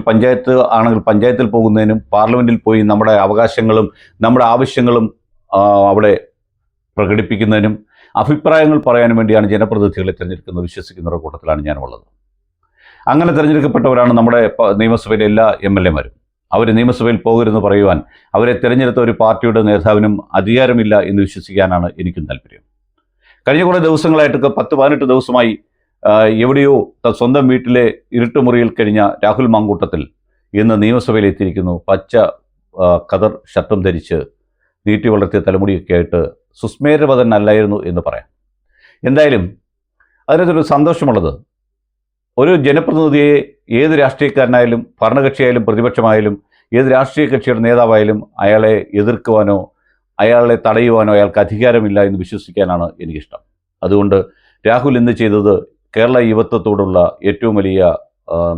അല്ലെങ്കിൽ പഞ്ചായത്ത് ആണെങ്കിൽ പഞ്ചായത്തിൽ പോകുന്നതിനും പാർലമെന്റിൽ പോയി നമ്മുടെ അവകാശങ്ങളും നമ്മുടെ ആവശ്യങ്ങളും അവിടെ പ്രകടിപ്പിക്കുന്നതിനും അഭിപ്രായങ്ങൾ പറയാനും വേണ്ടിയാണ് ജനപ്രതിനിധികളെ തിരഞ്ഞെടുക്കുന്നത്. വിശ്വസിക്കുന്നവരുടെ കൂട്ടത്തിലാണ് ഞാനുള്ളത്. അങ്ങനെ തിരഞ്ഞെടുക്കപ്പെട്ടവരാണ് നമ്മുടെ നിയമസഭയിലെ എല്ലാ എം എൽ എമാരും. അവർ നിയമസഭയിൽ പോകരുതെന്ന് പറയുവാൻ അവരെ തിരഞ്ഞെടുത്ത ഒരു പാർട്ടിയുടെ നേതാവിനും അധികാരമില്ല എന്ന് വിശ്വസിക്കാനാണ് എനിക്കും താല്പര്യം. കഴിഞ്ഞ കുറേ ദിവസങ്ങളായിട്ടൊക്കെ പത്ത് പതിനെട്ട് ദിവസമായി എവിടെയോ സ്വന്തം വീട്ടിലെ ഇരുട്ടുമുറിയിൽ കഴിഞ്ഞ രാഹുൽ മാങ്കൂട്ടത്തിൽ ഇന്ന് നിയമസഭയിൽ എത്തിയിരിക്കുന്നു. പച്ച കതർ ഷർട്ടും ധരിച്ച് നീട്ടി വളർത്തിയ തലമുടിയൊക്കെ ആയിട്ട് സുസ്മേരവതനല്ലായിരുന്നു എന്ന് പറയാം. എന്തായാലും അതിനകത്തൊരു സന്തോഷമുള്ളത്. ഒരു ജനപ്രതിനിധിയെ ഏത് രാഷ്ട്രീയക്കാരനായാലും ഭരണകക്ഷിയായാലും പ്രതിപക്ഷമായാലും ഏത് രാഷ്ട്രീയ കക്ഷിയുടെ നേതാവായാലും അയാളെ എതിർക്കുവാനോ അയാളെ തടയുവാനോ അയാൾക്ക് അധികാരമില്ല എന്ന് വിശ്വസിക്കാനാണ് എനിക്കിഷ്ടം. അതുകൊണ്ട് രാഹുൽ ഇന്ന് ചെയ്തത് കേരള യുവത്വത്തോടുള്ള ഏറ്റവും വലിയ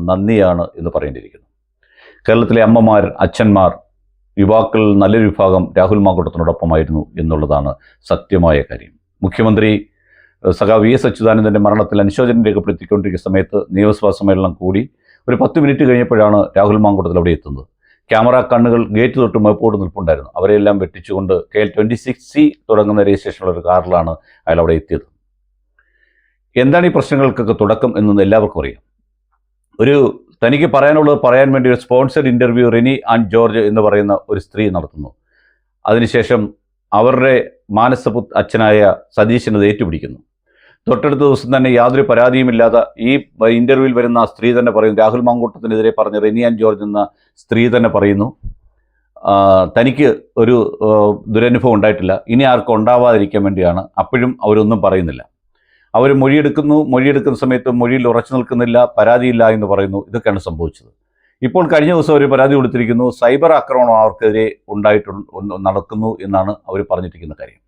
നന്ദിയാണ് എന്ന് പറയേണ്ടിയിരിക്കുന്നു. കേരളത്തിലെ അമ്മമാർ അച്ഛന്മാർ യുവാക്കൾ നല്ലൊരു വിഭാഗം രാഹുൽ മാങ്കൂട്ടത്തിനോടൊപ്പമായിരുന്നു എന്നുള്ളതാണ് സത്യമായ കാര്യം. മുഖ്യമന്ത്രി സഖാ വി എസ് അച്യുതാനന്ദന്റെ മരണത്തിൽ അനുശോചനം രേഖപ്പെടുത്തിക്കൊണ്ടിരിക്കുന്ന സമയത്ത് നിയമസഭാ സമ്മേളനം കൂടി ഒരു പത്ത് മിനിറ്റ് കഴിഞ്ഞപ്പോഴാണ് രാഹുൽ മാങ്കൂട്ടത്തിൽ അവിടെ എത്തുന്നത്. ക്യാമറ കണ്ണുകൾ ഗേറ്റ് തൊട്ട് മേപ്പോട്ട് നിൽപ്പുണ്ടായിരുന്നു. അവരെല്ലാം വെട്ടിച്ചുകൊണ്ട് K L twenty six C തുടങ്ങുന്ന രജിസ്ട്രേഷനുള്ള ഒരു കാറിലാണ് അയാൾ അവിടെ എത്തിയത്. എന്താണ് ഈ പ്രശ്നങ്ങൾക്കൊക്കെ തുടക്കം എന്നൊന്ന് എല്ലാവർക്കും അറിയാം. ഒരു തനിക്ക് പറയാനുള്ളത് പറയാൻ വേണ്ടി ഒരു sponsored interview Rini and George എന്ന് പറയുന്ന ഒരു സ്ത്രീ നടത്തുന്നു. അതിനുശേഷം അവരുടെ മാനസപു അച്ഛനായ സതീശൻ അത് ഏറ്റുപിടിക്കുന്നു. തൊട്ടടുത്ത ദിവസം തന്നെ യാതൊരു പരാതിയുമില്ലാതെ ഈ ഇന്റർവ്യൂവിൽ വരുന്ന ആ സ്ത്രീ തന്നെ പറയുന്നു. രാഹുൽ മാങ്കൂട്ടത്തിനെതിരെ പറഞ്ഞ റെനി ആൻഡ് ജോർജ് എന്ന സ്ത്രീ തന്നെ പറയുന്നു. തനിക്ക് ഒരു ദുരനുഭവം ഉണ്ടായിട്ടില്ല. ഇനി ആർക്കും ഉണ്ടാവാതിരിക്കാൻ വേണ്ടിയാണ്. അപ്പോഴും അവരൊന്നും പറയുന്നില്ല. അവർ മൊഴിയെടുക്കുന്നു മൊഴിയെടുക്കുന്ന സമയത്ത് മൊഴിയിൽ ഉറച്ചു നിൽക്കുന്നില്ല പരാതിയില്ല എന്ന് പറയുന്നു. ഇതൊക്കെയാണ് സംഭവിച്ചത്. ഇപ്പോൾ കഴിഞ്ഞ ദിവസം അവർ പരാതി കൊടുത്തിരിക്കുന്നു സൈബർ ആക്രമണം അവർക്കെതിരെ ഉണ്ടായിട്ടുണ്ട് നടക്കുന്നു എന്നാണ് അവർ പറഞ്ഞിരിക്കുന്ന കാര്യം.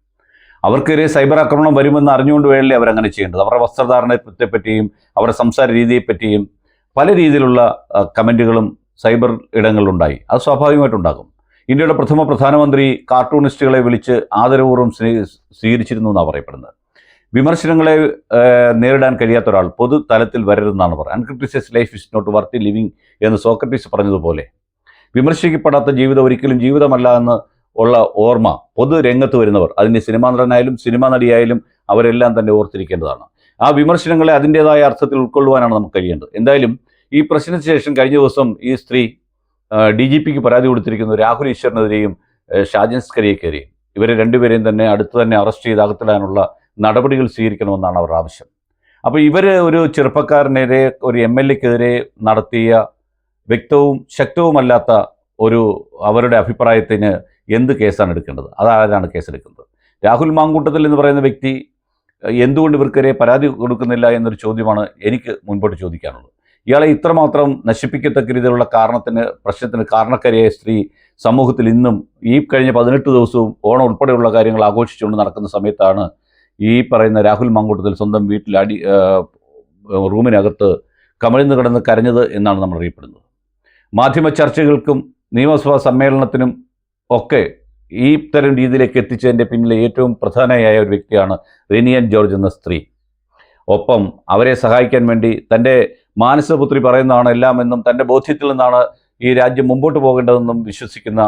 അവർക്കെതിരെ സൈബർ ആക്രമണം വരുമെന്ന് അറിഞ്ഞുകൊണ്ട് വേണമല്ലേ അവരങ്ങനെ ചെയ്യേണ്ടത്? അവരുടെ വസ്ത്രധാരണത്തെ പറ്റിയും അവരുടെ സംസാര രീതിയെപ്പറ്റിയും പല രീതിയിലുള്ള കമന്റുകളും സൈബർ ഇടങ്ങളിലുണ്ടായി. അത് സ്വാഭാവികമായിട്ടുണ്ടാകും ഇന്ത്യയുടെ പ്രഥമ പ്രധാനമന്ത്രി കാർട്ടൂണിസ്റ്റുകളെ വിളിച്ച് ആദരപൂർവം സ്വീ- സ്വീകരിച്ചിരുന്നു എന്നാണ് പറയപ്പെടുന്നത്. വിമർശനങ്ങളെ നേരിടാൻ കഴിയാത്ത ഒരാൾ പൊതു തലത്തിൽ വരരുതെന്നാണ് പറയുന്നത് uncriticised life is not worthy living എന്ന് സോക്രട്ടീസ് പറഞ്ഞതുപോലെ വിമർശിക്കപ്പെടാത്ത ജീവിതം ഒരിക്കലും ജീവിതമല്ല എന്ന് ഉള്ള ഓർമ്മ പൊതു രംഗത്ത് വരുന്നവർ അതിന്റെ സിനിമാ നടനായാലും സിനിമാ നടിയായാലും അവരെല്ലാം തന്നെ ഓർത്തിരിക്കേണ്ടതാണ്. ആ വിമർശനങ്ങളെ അതിന്റെതായ അർത്ഥത്തിൽ ഉൾക്കൊള്ളുവാനാണ് നമുക്ക് കഴിയേണ്ടത്. എന്തായാലും ഈ പ്രശ്നത്തിന് ശേഷം കഴിഞ്ഞ ദിവസം ഈ സ്ത്രീ ഡി ജി പിക്ക് പരാതി കൊടുത്തിരിക്കുന്നു രാഹുൽ ഈശ്വറിനെതിരെയും ഷാജൻസ്കരിയെ കയറിയും ഇവരെ രണ്ടുപേരെയും തന്നെ അടുത്ത് തന്നെ അറസ്റ്റ് ചെയ്ത് അകത്തിടാനുള്ള നടപടികൾ സ്വീകരിക്കണമെന്നാണ് അവരുടെ ആവശ്യം. അപ്പോൾ ഇവർ ഒരു ചെറുപ്പക്കാരനെതിരെ ഒരു എം എൽ എക്കെതിരെ നടത്തിയ വ്യക്തവും ശക്തവുമല്ലാത്ത ഒരു അവരുടെ അഭിപ്രായത്തിന് എന്ത് കേസാണ് എടുക്കേണ്ടത്? അതാരാണ് കേസെടുക്കുന്നത് രാഹുൽ മാങ്കൂട്ടത്തിൽ എന്ന് പറയുന്ന വ്യക്തി എന്തുകൊണ്ട് ഇവർക്കെതിരെ പരാതി കൊടുക്കുന്നില്ല എന്നൊരു ചോദ്യമാണ് എനിക്ക് മുൻപോട്ട് ചോദിക്കാനുള്ളത്. ഇയാളെ ഇത്രമാത്രം നശിപ്പിക്കത്തക്ക രീതിയിലുള്ള കാരണത്തിന് പ്രശ്നത്തിന് കാരണക്കാരിയായ സ്ത്രീ സമൂഹത്തിൽ ഇന്നും ഈ കഴിഞ്ഞ പതിനെട്ട് ദിവസവും ഓണം ഉൾപ്പെടെയുള്ള കാര്യങ്ങൾ ആഘോഷിച്ചുകൊണ്ട് നടക്കുന്ന സമയത്താണ് ഈ പറയുന്ന രാഹുൽ മാങ്കൂട്ടത്തിൽ സ്വന്തം വീട്ടിൽ അടി റൂമിനകത്ത് കമിഴ്ന്ന് കിടന്ന് കരഞ്ഞത് എന്നാണ് നമ്മൾ അറിയപ്പെടുന്നത്. മാധ്യമ ചർച്ചകൾക്കും നിയമസഭാ സമ്മേളനത്തിനും ഒക്കെ ഈ തരം രീതിയിലേക്ക് എത്തിച്ചതിന്റെ പിന്നിലെ ഏറ്റവും പ്രധാനയായ ഒരു വ്യക്തിയാണ് റിനിയൻ ജോർജ് എന്ന സ്ത്രീ. ഒപ്പം അവരെ സഹായിക്കാൻ വേണ്ടി തന്റെ മാനസപുത്രി പറയുന്നതാണ് എല്ലാം എന്നും തന്റെ ബോധ്യത്തിൽ നിന്നാണ് ഈ രാജ്യം മുമ്പോട്ട് പോകേണ്ടതെന്നും വിശ്വസിക്കുന്ന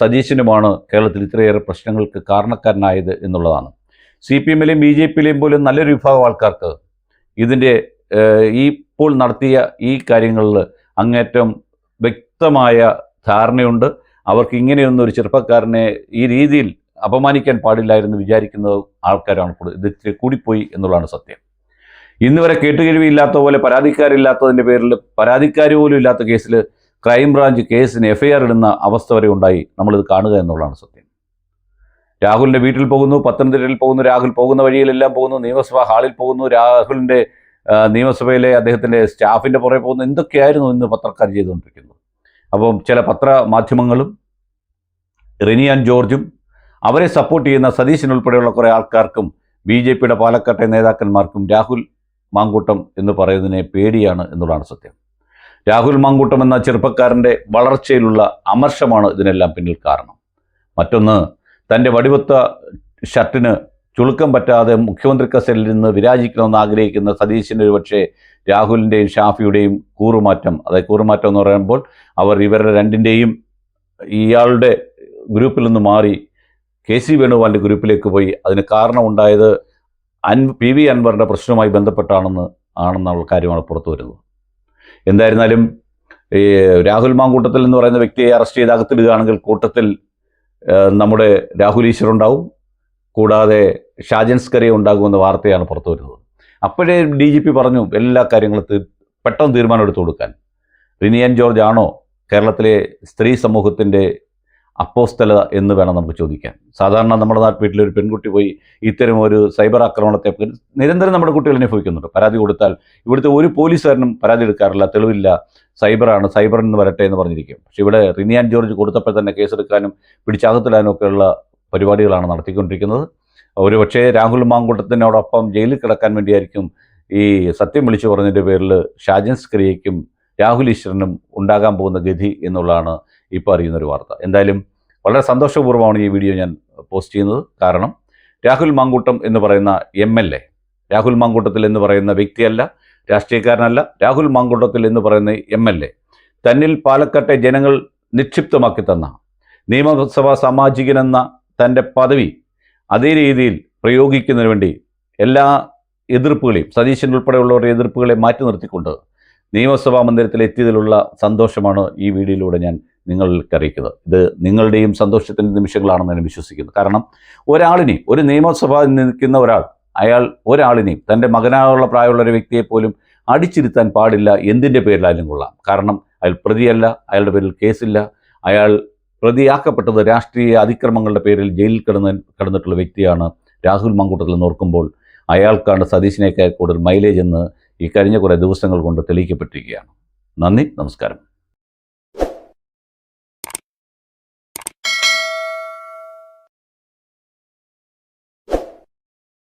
സതീശനുമാണ് കേരളത്തിൽ ഇത്രയേറെ പ്രശ്നങ്ങൾക്ക് കാരണക്കാരനായത് എന്നുള്ളതാണ്. സി പി എമ്മിലെയും ബി ജെ പിയിലെയും പോലും നല്ലൊരു വിഭാഗം ആൾക്കാർക്ക് ഇതിന്റെ ഈ ഇപ്പോൾ നടത്തിയ ഈ കാര്യങ്ങളിൽ അങ്ങേറ്റം വ്യക്തമായ ധാരണയുണ്ട്. അവർക്ക് ഇങ്ങനെയൊന്നും ഒരു ചെറുപ്പക്കാരനെ ഈ രീതിയിൽ അപമാനിക്കാൻ പാടില്ലായിരുന്നു വിചാരിക്കുന്ന ആൾക്കാരാണ് ഇത് കൂടിപ്പോയി എന്നുള്ളതാണ് സത്യം. ഇന്ന് വരെ കേട്ടുകഴിവില്ലാത്ത പോലെ പരാതിക്കാരില്ലാത്തതിന്റെ പേരിൽ പരാതിക്കാർ പോലും ഇല്ലാത്ത കേസിൽ ക്രൈംബ്രാഞ്ച് കേസിന് എഫ്ഐആർ ഇടുന്ന അവസ്ഥ വരെ ഉണ്ടായി. നമ്മളിത് കാണുക എന്നുള്ളതാണ് സത്യം. രാഹുലിന്റെ വീട്ടിൽ പോകുന്നു പത്തനംതിട്ടയിൽ പോകുന്നു രാഹുൽ പോകുന്ന വഴിയിലെല്ലാം പോകുന്നു നിയമസഭാ ഹാളിൽ പോകുന്നു രാഹുലിന്റെ നിയമസഭയിലെ അദ്ദേഹത്തിന്റെ സ്റ്റാഫിന്റെ പുറകെ പോകുന്നു. എന്തൊക്കെയായിരുന്നു ഇന്ന് പത്രക്കാർ ചെയ്തുകൊണ്ടിരിക്കുന്നത്? അപ്പം ചില പത്രമാധ്യമങ്ങളും റിനിയാൻ ജോർജും അവരെ സപ്പോർട്ട് ചെയ്യുന്ന സതീശൻ ഉൾപ്പെടെയുള്ള കുറേ ആൾക്കാർക്കും ബി ജെ പിയുടെ പാലക്കാട്ടെ നേതാക്കന്മാർക്കും രാഹുൽ മാങ്കൂട്ടം എന്ന് പറയുന്നതിനെ പേടിയാണ് എന്നുള്ളതാണ് സത്യം. രാഹുൽ മാങ്കൂട്ടം എന്ന ചെറുപ്പക്കാരന്റെ വളർച്ചയിലുള്ള അമർഷമാണ് ഇതിനെല്ലാം പിന്നിൽ കാരണം. മറ്റൊന്ന് തന്റെ വടിവത്ത ഷർട്ടിന് ചുളുക്കം പറ്റാതെ മുഖ്യമന്ത്രി കസേരയിൽ നിന്ന് വിരാജിക്കണമെന്ന് ആഗ്രഹിക്കുന്ന സതീശിന്റെ ഒരു പക്ഷേ രാഹുലിന്റെയും ഷാഫിയുടെയും കൂറുമാറ്റം അതായത് കൂറുമാറ്റം എന്ന് പറയുമ്പോൾ അവർ ഇവരുടെ രണ്ടിന്റെയും ഇയാളുടെ ഗ്രൂപ്പിൽ നിന്ന് മാറി കെ സി വേണുഗോപാലിന്റെ ഗ്രൂപ്പിലേക്ക് പോയി. അതിന് കാരണമുണ്ടായത് അൻ പി വി അൻവറിന്റെ പ്രശ്നവുമായി ബന്ധപ്പെട്ടാണെന്ന് ആണെന്നുള്ള കാര്യമാണ് പുറത്തു വരുന്നത്. എന്തായിരുന്നാലും ഈ രാഹുൽ മാങ്കൂട്ടത്തിൽ എന്ന് പറയുന്ന വ്യക്തിയെ അറസ്റ്റ് ചെയ്ത് അകത്തിടുകയാണെങ്കിൽ കൂട്ടത്തിൽ നമ്മുടെ രാഹുൽ ഈശ്വർ ഉണ്ടാവും കൂടാതെ ഷാജൻ സ്കറിയ ഉണ്ടാകുമെന്ന വാർത്തയാണ് പുറത്തു വരുന്നത്. അപ്പോഴേ ഡി ജി പി പറഞ്ഞു എല്ലാ കാര്യങ്ങളും പെട്ടെന്ന് തീരുമാനം എടുത്തു കൊടുക്കാൻ റിനിയൻ ജോർജ് ആണോ കേരളത്തിലെ സ്ത്രീ സമൂഹത്തിന്റെ അപ്പോസ്തല എന്ന് വേണം നമുക്ക് ചോദിക്കാൻ സാധാരണ നമ്മുടെ നാട്ടിൽ വീട്ടിലൊരു പെൺകുട്ടി പോയി ഇത്തരം ഒരു സൈബർ ആക്രമണത്തെ നിരന്തരം നമ്മുടെ കുട്ടികൾ അനുഭവിക്കുന്നുണ്ട്. പരാതി കൊടുത്താൽ ഇവിടുത്തെ ഒരു പോലീസുകാരനും പരാതി എടുക്കാറില്ല തെളിവില്ല. സൈബറാണ് സൈബർ എന്ന് വരട്ടെ എന്ന് പറഞ്ഞിരിക്കും. പക്ഷേ ഇവിടെ റിനിയാൻ ജോർജ് കൊടുത്തപ്പോൾ തന്നെ കേസെടുക്കാനും പിടിച്ചകത്തിടാനും ഒക്കെയുള്ള പരിപാടികളാണ് നടത്തിക്കൊണ്ടിരിക്കുന്നത്. ഒരു പക്ഷേ രാഹുൽ മാങ്കൂട്ടത്തിനോടൊപ്പം ജയിലിൽ കിടക്കാൻ വേണ്ടിയായിരിക്കും ഈ സത്യം വിളിച്ചു പറഞ്ഞതിന്റെ പേരിൽ ഷാജൻസ് സ്ക്രിയയ്ക്കും രാഹുൽ ഈശ്വരനും ഉണ്ടാകാൻ പോകുന്ന ഗതി എന്നുള്ളതാണ് ഇപ്പോൾ അറിയുന്നൊരു വാർത്ത. എന്തായാലും വളരെ സന്തോഷപൂർവമാണ് ഈ വീഡിയോ ഞാൻ പോസ്റ്റ് ചെയ്യുന്നത്. കാരണം രാഹുൽ മാങ്കൂട്ടം എന്ന് പറയുന്ന M L A Rahul Mankoottathil എന്ന് പറയുന്ന വ്യക്തിയല്ല രാഷ്ട്രീയക്കാരനല്ല രാഹുൽ മാങ്കൂട്ടത്തിൽ എന്ന് പറയുന്ന എം എൽ എ തന്നിൽ പാലക്കാട്ടെ ജനങ്ങൾ നിക്ഷിപ്തമാക്കി തന്ന നിയമസഭാ സാമാജികനെന്ന തന്റെ പദവി അതേ രീതിയിൽ പ്രയോഗിക്കുന്നതിന് വേണ്ടി എല്ലാ എതിർപ്പുകളെയും സതീശൻ ഉൾപ്പെടെയുള്ളവരുടെ എതിർപ്പുകളെ മാറ്റി നിർത്തിക്കൊണ്ട് നിയമസഭാ മന്ദിരത്തിൽ എത്തിയതിലുള്ള സന്തോഷമാണ് ഈ വീഡിയോയിലൂടെ ഞാൻ നിങ്ങൾക്ക് അറിയിക്കുന്നത്. ഇത് നിങ്ങളുടെയും സന്തോഷത്തിന്റെ നിമിഷങ്ങളാണെന്ന് ഞാൻ വിശ്വസിക്കുന്നു. കാരണം ഒരാളിനെയും ഒരു നിയമസഭ നിൽക്കുന്ന ഒരാൾ അയാൾ ഒരാളിനെയും തന്റെ മകനായുള്ള പ്രായമുള്ള ഒരു വ്യക്തിയെ പോലും അടിച്ചിരുത്താൻ പാടില്ല എന്തിന്റെ പേരിലായാലും കൊള്ളാം. കാരണം അയാൾ പ്രതിയല്ല അയാളുടെ പേരിൽ കേസില്ല. അയാൾ പ്രതിയാക്കപ്പെട്ടത് രാഷ്ട്രീയ അതിക്രമങ്ങളുടെ പേരിൽ ജയിലിൽ കിടന്ന് കിടന്നിട്ടുള്ള വ്യക്തിയാണ് രാഹുൽ മങ്കൂട്ടത്തിൽ നോർക്കുമ്പോൾ അയാൾക്കാണ് സതീശിനേക്കാൾ കൂടുതൽ മൈലേജ് എന്ന് ഈ കഴിഞ്ഞ കുറേ ദിവസങ്ങൾ കൊണ്ട് തെളിയിക്കപ്പെട്ടിരിക്കുകയാണ്. നന്ദി നമസ്കാരം.